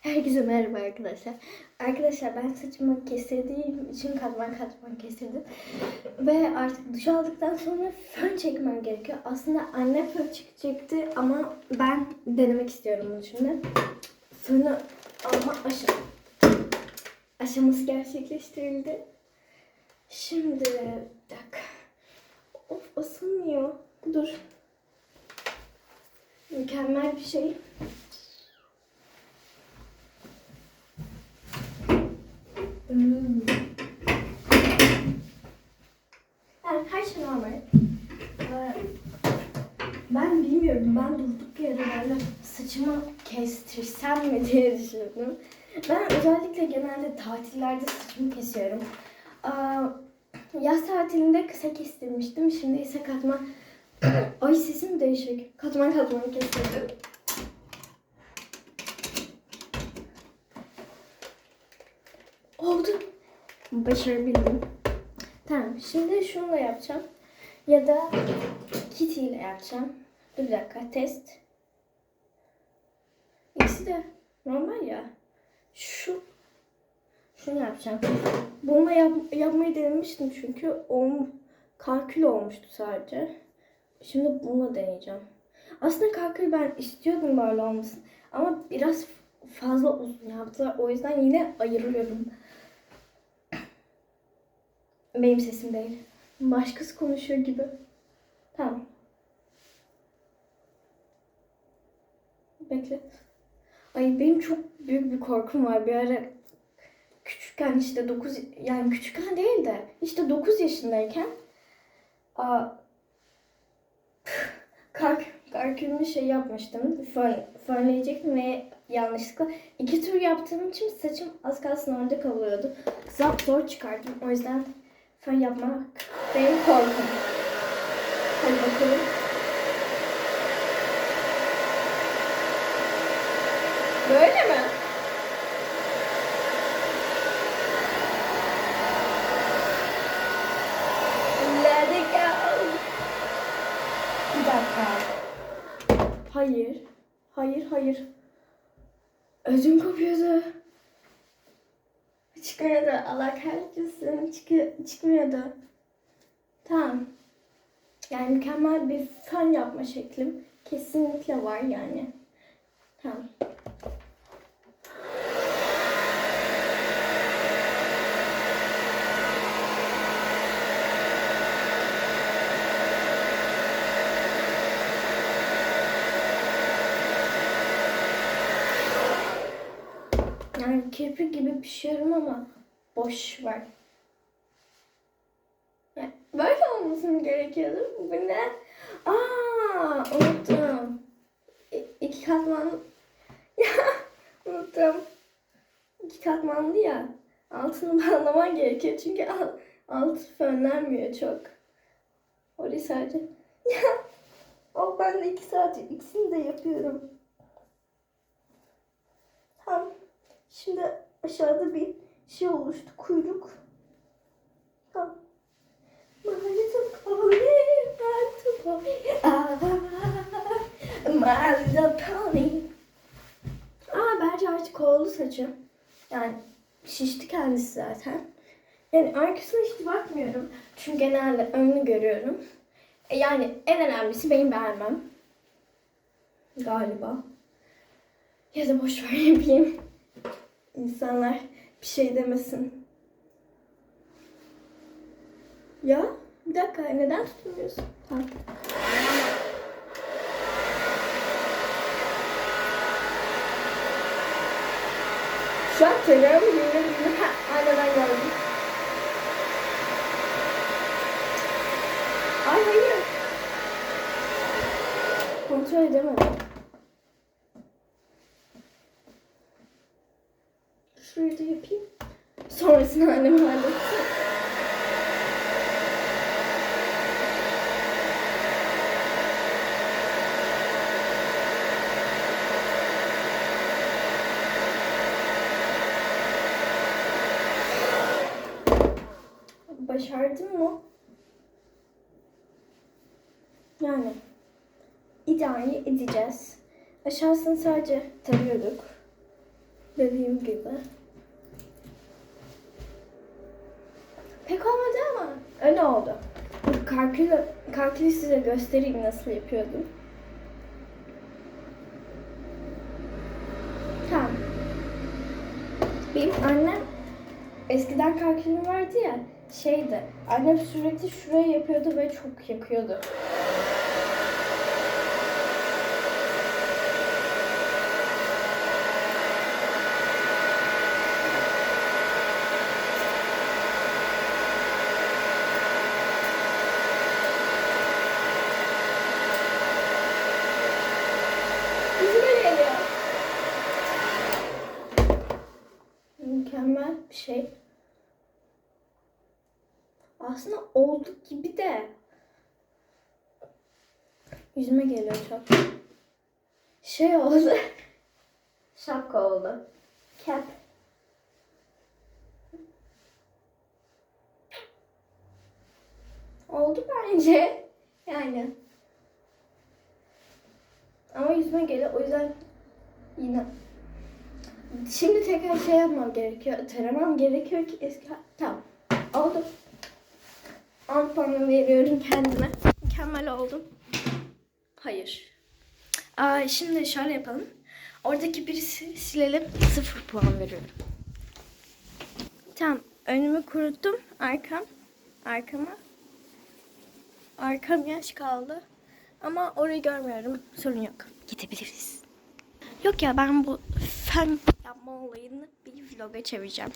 Herkese merhaba arkadaşlar. Arkadaşlar ben saçımı kestirdiğim için katman katman kestirdim. Ve artık duş aldıktan sonra fön çekmem gerekiyor. Aslında anne fön çekecekti ama ben denemek istiyorum bunu şimdi. Fönü alma aşam aşaması gerçekleştirildi. Şimdi bir dakika. Of asılmıyor. Dur. Mükemmel bir şey. Hmm. Yani her şey normal. Ee, Bilmiyorum. Ben durduk yere böyle saçımı kestirsem mi diye düşündüm. Ben özellikle genelde tatillerde saçımı kesiyorum. Yaz tatilinde kısa kestirmiştim. Şimdi ise katman... Ay sesim değişik. Katman katman kestirdim. Oldu. Başarabildim. Tamam. Şimdi şunu da yapacağım. Ya da Kitty ile yapacağım. Bir dakika. Test. İkisi de normal ya. Şu şunu yapacağım. Bununla yap, yapmayı denemiştim çünkü o kalkül olmuştu sadece. Şimdi bununla deneyeceğim. Aslında kalkül ben istiyordum böyle olmasın. Ama biraz fazla uzun yaptılar. O yüzden yine ayırıyorum. Benim sesim değil. Başkası konuşuyor gibi. Tamam. Bekle. Ay benim çok büyük bir korkum var. Bir ara küçükken işte 9 yani küçükken değil de işte 9 yaşındayken aa, kalk kalkülümü şey yapmıştım. Fön, fönleyecektim ve yanlışlıkla iki tur yaptığım için saçım az kalsın orada kalıyordu. Zap zor çıkardım. O yüzden fön yapmak benim korkum. Hadi bakalım. Böyle mi? Let it go. Bir dakika. Hayır. Hayır, hayır. Ödüm kopuyordu. Çıkmıyordu. Allah kahretsin. Çık çıkmıyordu. Tamam. Mükemmel bir fön yapma şeklim kesinlikle var yani. Tamam. Yani kirpik gibi pişiyorum ama boş ver. Yani böyle olması mı gerekiyordu? Bu ne? Aa, unuttum. İ- iki katmanlı. Ya, unuttum. İki katmanlı ya. Altını bağlaman gerekiyor çünkü al, altı fönlenmiyor çok. Orayı sadece. Ya, o ben de iki saat ikisini de yapıyorum. Tamam. Şimdi aşağıda bir şey oluştu. Kuyruk. Tamam. Aa bence artık oldu saçım. Yani şişti kendisi zaten. Yani arkasına hiç bakmıyorum. Çünkü genelde önünü görüyorum. E yani en önemlisi benim beğenmem. Galiba. Ya da boş ver yapayım. İnsanlar bir şey demesin. Ya bir dakika neden tutmuyorsun? Tamam. Şu an tırnağımı yine yine ha, aynadan gördüm. Ay hayır. Kontrol edemedim. Şurayı da yapayım. Sonrasını annem halletsin. Başardın mı? Yani idare edeceğiz. Aşağısını sadece tarıyorduk. Dediğim gibi. Pek olmadı ama öyle oldu. Kalkülü, kalkülü size göstereyim nasıl yapıyordum. Tamam. Benim annem eskiden kalkülüm vardı ya şeydi. Annem sürekli şuraya yapıyordu ve çok yakıyordu. Yüzüme geliyor. Mükemmel bir şey. Aslında oldu gibi de. Yüzüme geliyor çok. Şey oldu. Şapka oldu. Cap. Oldu bence. Yani. Ama yüzüme geliyor. O yüzden yine Şimdi tekrar şey yapmam gerekiyor. Taramam gerekiyor ki eski... Tamam. Oldu. 10 puanı veriyorum kendime. Mükemmel oldum. Hayır. Aa, şimdi şöyle yapalım. Oradaki birisi silelim. 0 puan veriyorum. Tamam. Önümü kuruttum. Arkam. Arkama. Arkam yaş kaldı. Ama orayı görmüyorum. Sorun yok. Gidebiliriz. Yok ya ben bu fen yapma olayını bir vloga çevireceğim.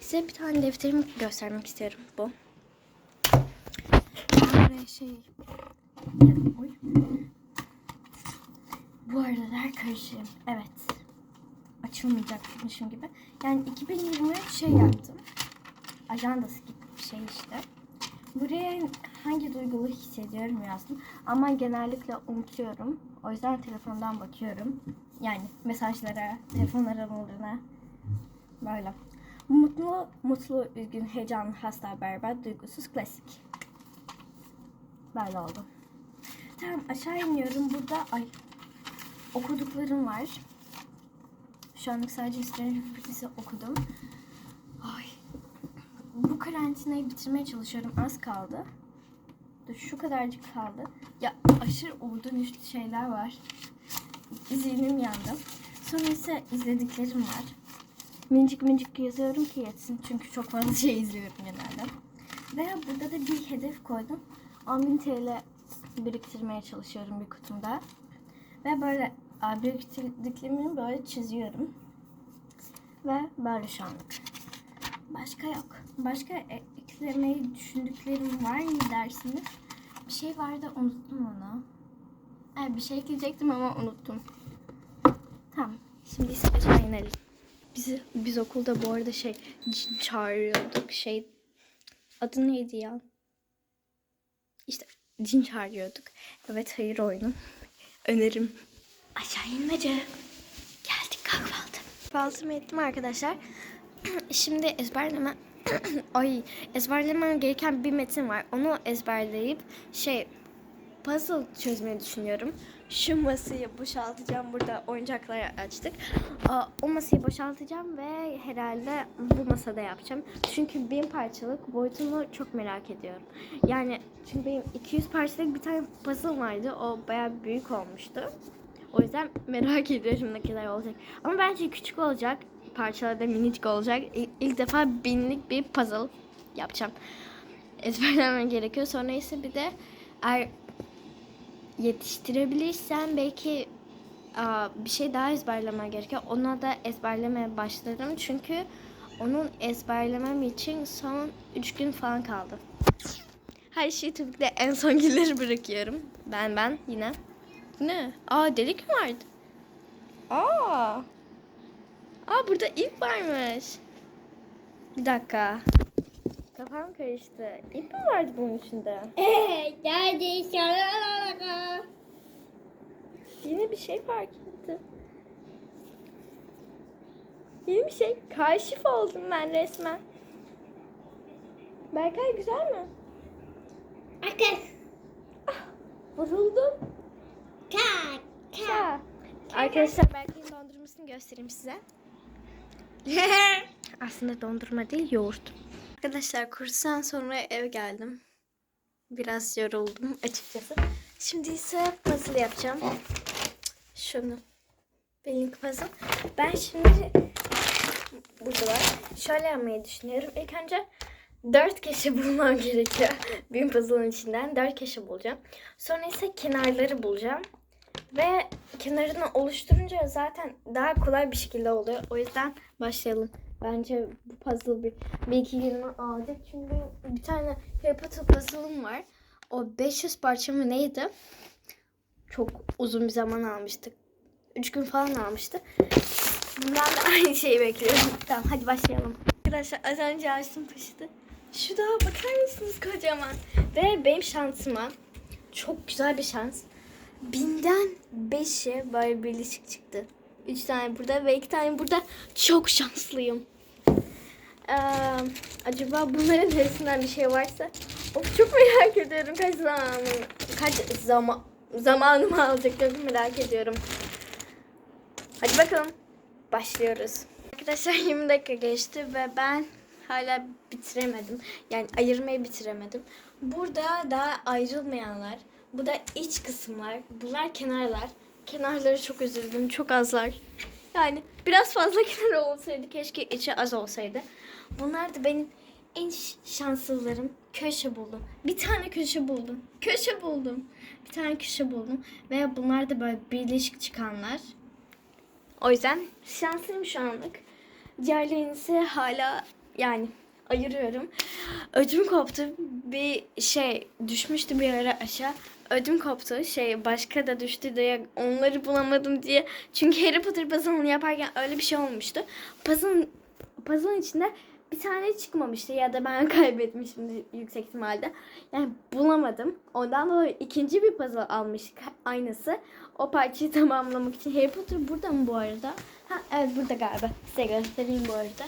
Size bir tane defterimi göstermek istiyorum bu. Ben buraya şey... Oy. Bu aralar karışığım. Evet. Açılmayacakmışım gibi. Yani 2023 şey yaptım. Ajandası gibi bir şey işte. Buraya hangi duyguları hissediyorum yazdım. Ama genellikle unutuyorum. O yüzden telefondan bakıyorum. Yani mesajlara, telefon aramalarına. Böyle. Mutlu, mutlu, üzgün, heyecanlı, hasta, berbat, duygusuz, klasik. Böyle oldu. Tamam aşağı iniyorum. Burada ay okuduklarım var. Şu anlık sadece Stranger Things'i okudum. Ay bu karantinayı bitirmeye çalışıyorum. Az kaldı. Dur, Şu kadarcık kaldı. Ya aşırı olağanüstü şeyler var. Zihnim yandı. Sonra ise izlediklerim var. Minicik minicik yazıyorum ki yetsin. Çünkü çok fazla şey izliyorum genelde. Ve burada da bir hedef koydum. 10.000 TL biriktirmeye çalışıyorum bir kutumda. Ve böyle biriktirdiklerimi böyle çiziyorum. Ve böyle şu anlık. Başka yok. Başka eklemeyi düşündüklerim var mı dersiniz? Bir şey vardı unuttum onu. Evet bir şey ekleyecektim ama unuttum. Tamam. Şimdi ise aşağı inelim. Bizi, biz okulda bu arada şey çağırıyorduk. Şey adı neydi ya? İşte cin çağırıyorduk. Evet hayır oyunu. Önerim. Aşağı inmece. Geldik kahvaltı. Kahvaltımı ettim arkadaşlar. Şimdi ezberleme ay ezberlemem gereken bir metin var. Onu ezberleyip şey puzzle çözmeyi düşünüyorum. Şu masayı boşaltacağım. Burada oyuncakları açtık. O masayı boşaltacağım ve herhalde bu masada yapacağım. Çünkü bin parçalık boyutunu çok merak ediyorum. Yani çünkü benim 200 parçalık bir tane puzzle vardı. O bayağı büyük olmuştu. O yüzden merak ediyorum ne kadar olacak. Ama bence küçük olacak. Parçalarda minicik olacak. İlk defa binlik bir puzzle yapacağım. Ezberlemem gerekiyor. Sonra ise bir de eğer yetiştirebilirsem belki aa, bir şey daha ezberlemem gerekiyor. Ona da ezberlemeye başlarım. Çünkü onun ezberlemem için son 3 gün falan kaldı. Her şeyi tabii ki de en son günleri bırakıyorum. Ben ben yine. Ne? Aa delik mi vardı? Aa. Aa burada ip varmış. Bir dakika. Kafam karıştı. İp mi vardı bunun içinde? Daddy Bir şey fark ettim. Yeni bir şey. Kaşif oldum ben resmen. Berkay güzel mi? Ateş. Vuruldum. Kalk. Ha. Arkadaşlar Berkay'ın dondurmasını göstereyim size. Aslında dondurma değil yoğurt. Arkadaşlar kurstan sonra eve geldim. Biraz yoruldum açıkçası. Şimdi ise puzzle yapacağım. Şunu. Benim puzzle. Ben şimdi burada var. Şöyle yapmayı düşünüyorum. İlk önce dört köşe bulmam gerekiyor. Bir puzzle'ın içinden dört köşe bulacağım. Sonra ise kenarları bulacağım. Ve kenarını oluşturunca zaten daha kolay bir şekilde oluyor. O yüzden başlayalım. Bence bu puzzle bir, bir iki günümü alacak. Çünkü bir tane Harry Potter puzzle'ım var. O 500 parça mı neydi? Çok uzun bir zaman almıştık. 3 gün falan almıştı. Bundan da aynı şeyi bekliyorum. Tamam hadi başlayalım. Arkadaşlar az önce açtım poşeti. Şu dağa bakar mısınız kocaman? Ve benim şansıma çok güzel bir şans. Binden beşi böyle birleşik çıktı. Üç tane burada ve iki tane burada. Çok şanslıyım. Ee, acaba bunların arasından bir şey varsa of çok merak ediyorum kaç zaman kaç zaman zamanımı alacak çok merak ediyorum. Hadi bakalım. Başlıyoruz. Arkadaşlar 20 dakika geçti ve ben hala bitiremedim. Yani ayırmayı bitiremedim. Burada daha ayrılmayanlar. Bu da iç kısımlar. Bunlar kenarlar. Kenarları çok üzüldüm. Çok azlar. Yani biraz fazla kenar olsaydı keşke içi az olsaydı. Bunlar da benim en şanslılarım. Köşe buldum. Bir tane köşe buldum. Köşe buldum. Bir tane köşe buldum. Ve bunlar da böyle birleşik çıkanlar. O yüzden şanslıyım şu anlık. Diğerlerini ise hala yani ayırıyorum. Ödüm koptu. Bir şey düşmüştü bir ara aşağı. Ödüm koptu. Şey başka da düştü diye onları bulamadım diye. Çünkü Harry Potter puzzle'ını yaparken öyle bir şey olmuştu. Puzzle'ın puzzle'ın içinde bir tane çıkmamıştı ya da ben kaybetmişim yüksek ihtimalle. Yani bulamadım. Ondan dolayı ikinci bir puzzle almıştık aynısı. O parçayı tamamlamak için. Harry Potter burada mı bu arada? Ha evet burada galiba. Size göstereyim bu arada.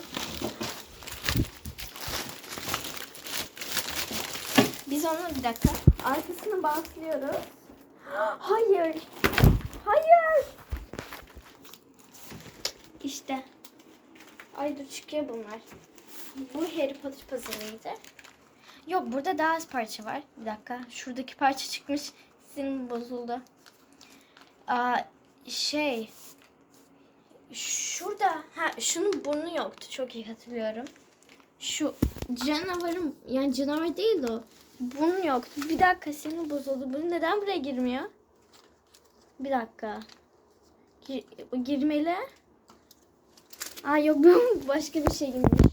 Biz onu bir dakika arkasını bağlıyoruz. Hayır. Hayır. İşte. Ay dur çıkıyor bunlar. Bu Harry Potter puzzle'ıydı. Yok burada daha az parça var. Bir dakika. Şuradaki parça çıkmış. Sizin bozuldu. Aa, şey. Şurada. Ha şunun burnu yoktu. Çok iyi hatırlıyorum. Şu canavarın yani canavar değil de o. Burnu yoktu. Bir dakika senin bozuldu. Bu neden buraya girmiyor? Bir dakika. Gir, girmeli. Aa yok başka bir şeymiş.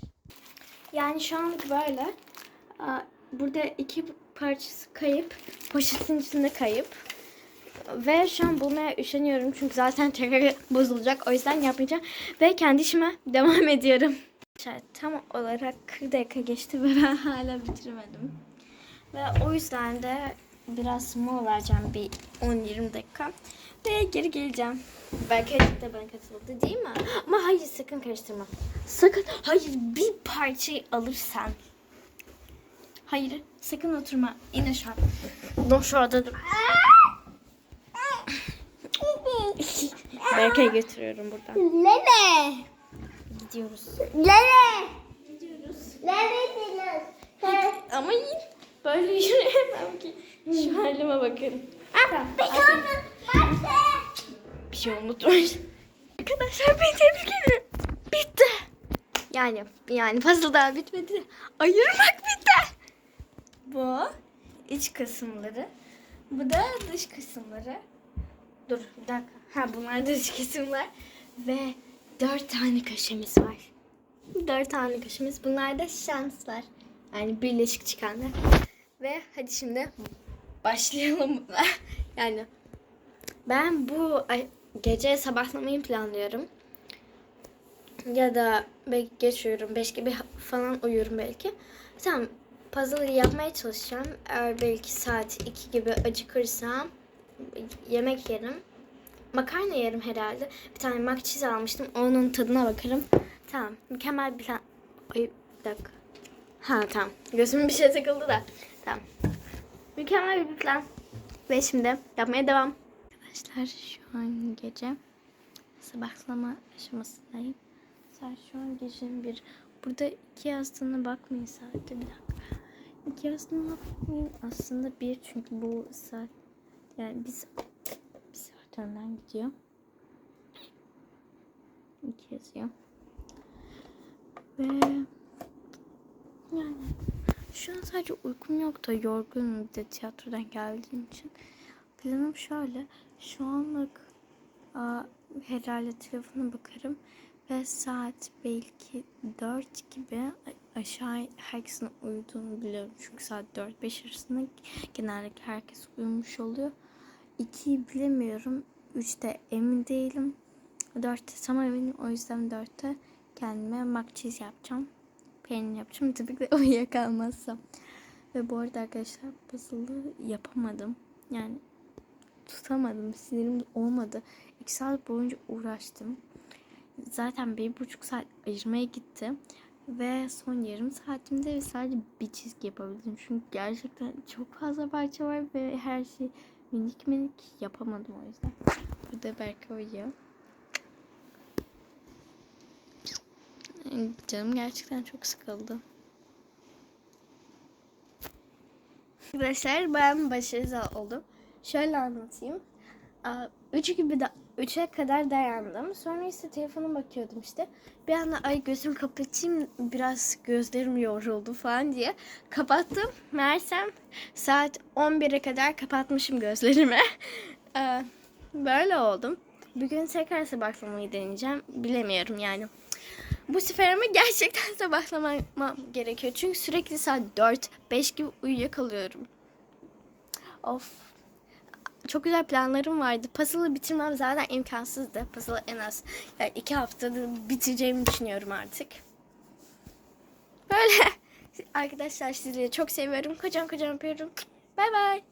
Yani şu anlık böyle. Burada iki parçası kayıp. Poşetin içinde kayıp. Ve şu an bulmaya üşeniyorum. Çünkü zaten tekrar bozulacak. O yüzden yapmayacağım. Ve kendi işime devam ediyorum. Tam olarak 40 dakika geçti ve ben hala bitirmedim. Ve o yüzden de biraz mola vereceğim bir 10-20 dakika. Ve geri geleceğim. Belki de bana katıldı değil mi? Ama hayır sakın karıştırma. Sakın hayır bir parçayı alırsan. Hayır sakın oturma. İn aşağı. Dur şurada dur. Berkay'ı götürüyorum buradan. Lele. Gidiyoruz. Lele. Gidiyoruz. Neredesiniz? Ama in. Böyle yürüyemem ki. Şu halime bakın. Tamam. Bir şey unutmuş. Arkadaşlar beni tebrik ederim. Yani yani fazla daha bitmedi. Ayırmak bitti. Bu iç kısımları. Bu da dış kısımları. Dur bir dakika. Ha bunlar dış kısımlar. Ve dört tane köşemiz var. Dört tane köşemiz. Bunlar da şanslar. Yani birleşik çıkanlar. Ve hadi şimdi başlayalım. yani ben bu ay- gece sabahlamayı planlıyorum. Ya da belki geçiyorum. Beş gibi falan uyuyorum belki. Tamam. Puzzle'ı yapmaya çalışacağım. Eğer belki saat 2 gibi acıkırsam yemek yerim. Makarna yerim herhalde. Bir tane cheese almıştım. Onun tadına bakarım. Tamam. Mükemmel bir plan. Ay bir dakika. Ha tamam. Gözümün bir şey takıldı da. Tamam. Mükemmel bir plan. Ve şimdi yapmaya devam. Arkadaşlar şu an gece sabahlama aşamasındayım. Saat şu an gecenin bir. Burada iki yastığına bakmayın saatte bir dakika. İki yastığına bakmayın aslında bir çünkü bu saat yani biz bir saat önden gidiyor. İki yazıyor. Ve yani şu an sadece uykum yok da yorgunum de tiyatrodan geldiğim için. Planım şöyle. Şu anlık aa, herhalde telefona bakarım ve saat belki 4 gibi aşağı herkesin uyuduğunu biliyorum. Çünkü saat 4-5 arasında genellikle herkes uyumuş oluyor. 2'yi bilemiyorum. 3'te emin değilim. 4'te tam eminim. O yüzden 4'te kendime mac yapacağım. Peynir yapacağım. Tabii ki de uyuyakalmazsam. Ve bu arada arkadaşlar puzzle'ı yapamadım. Yani tutamadım. Sinirim olmadı. 2 saat boyunca uğraştım. Zaten bir buçuk saat ayırmaya gitti. Ve son yarım saatimde sadece bir çizgi yapabildim. Çünkü gerçekten çok fazla parça var ve her şey minik minik yapamadım o yüzden. Burada Berke uyuyor. Canım gerçekten çok sıkıldı. Arkadaşlar ben başarılı oldum. Şöyle anlatayım. 3 gibi de 3'e kadar dayandım. Sonra ise telefona bakıyordum işte. Bir anda ay gözüm kapatayım biraz gözlerim yoruldu falan diye kapattım. Meğersem saat 11'e kadar kapatmışım gözlerimi. Aa, Böyle oldum. Bugün tekrar sabahlamayı deneyeceğim. Bilemiyorum yani. Bu sefer ama gerçekten sabahlamam gerekiyor. Çünkü sürekli saat 4-5 gibi uyuyakalıyorum. Of. Çok güzel planlarım vardı. Puzzle'ı bitirmem zaten imkansızdı. Puzzle'ı en az yani iki haftada bitireceğimi düşünüyorum artık. Böyle. Arkadaşlar sizleri çok seviyorum. Kocaman kocaman öpüyorum. Bay bay.